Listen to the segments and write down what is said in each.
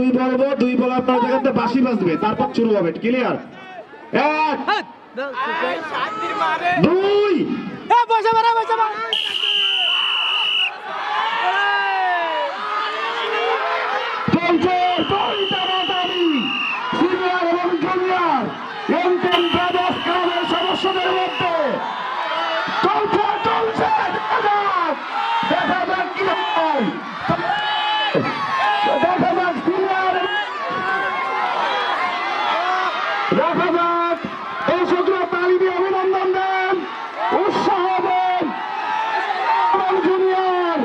দুই বলব দুই বল আপনার জায়গাতে বাসি বাজবে। তারপর শুরু হবে ক্লিয়ার এক দুই। পয়সা মারা ক্লাবের সদস্যদের মধ্যে। চলছে চলছে দেখা যাক কি হয়। দেখা যাক সিনিয়র দেখা যাক দর্শকরা তালি দিয়ে অভিনন্দন দেন। উৎসাহ দেন। জুনিয়র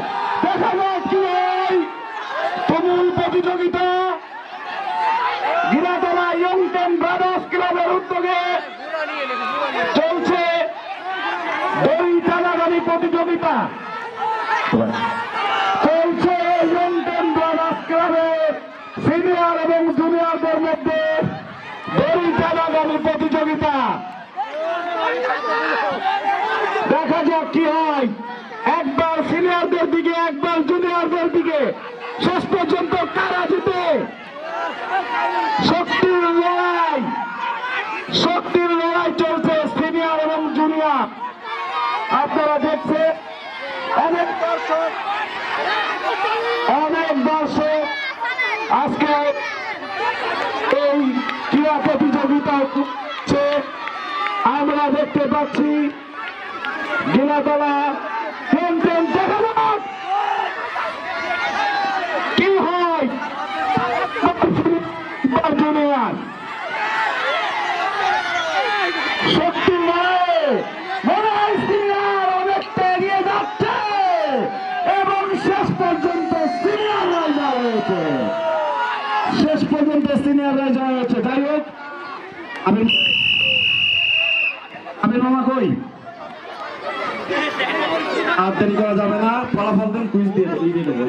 দেখা যাক কি হয়। তুমুল প্রতিযোগিতা। গিরাতলা ইয়ং টেন ব্রাদার্স ক্লাবের উদ্যোগে চলছে দই টানাগানি প্রতিযোগিতা। চলছে ইয়ং টেন ব্রাদার্স ক্লাবের সিনিয়র এবং জুনিয়রদের মধ্যে টানাগানি প্রতিযোগিতা। দেখা যাক কি হয়। একবার সিনিয়রদের দিকে একবার জুনিয়রদের দিকে। শেষ পর্যন্ত কারা জিতে? শক্তির লড়াই। শক্তির লড়াই চলছে সিনিয়র এবং জুনিয়র আপনারা দেখছে অনেক দর্শক অনেক দর্শক আজকে এই ক্রীড়া হচ্ছে আমরা দেখতে পাচ্ছি গিলাতলা দেখা যাক হয়? নয় এবং শেষ পর্যন্ত শেষ পর্যন্ত সিনিয়র রাজা হয়েছে যাই হোক আমি আমি মামা কই? আর দেরি করা যাবে না, ফলাফল দিন কুইজ দিয়ে দিয়ে দেবো।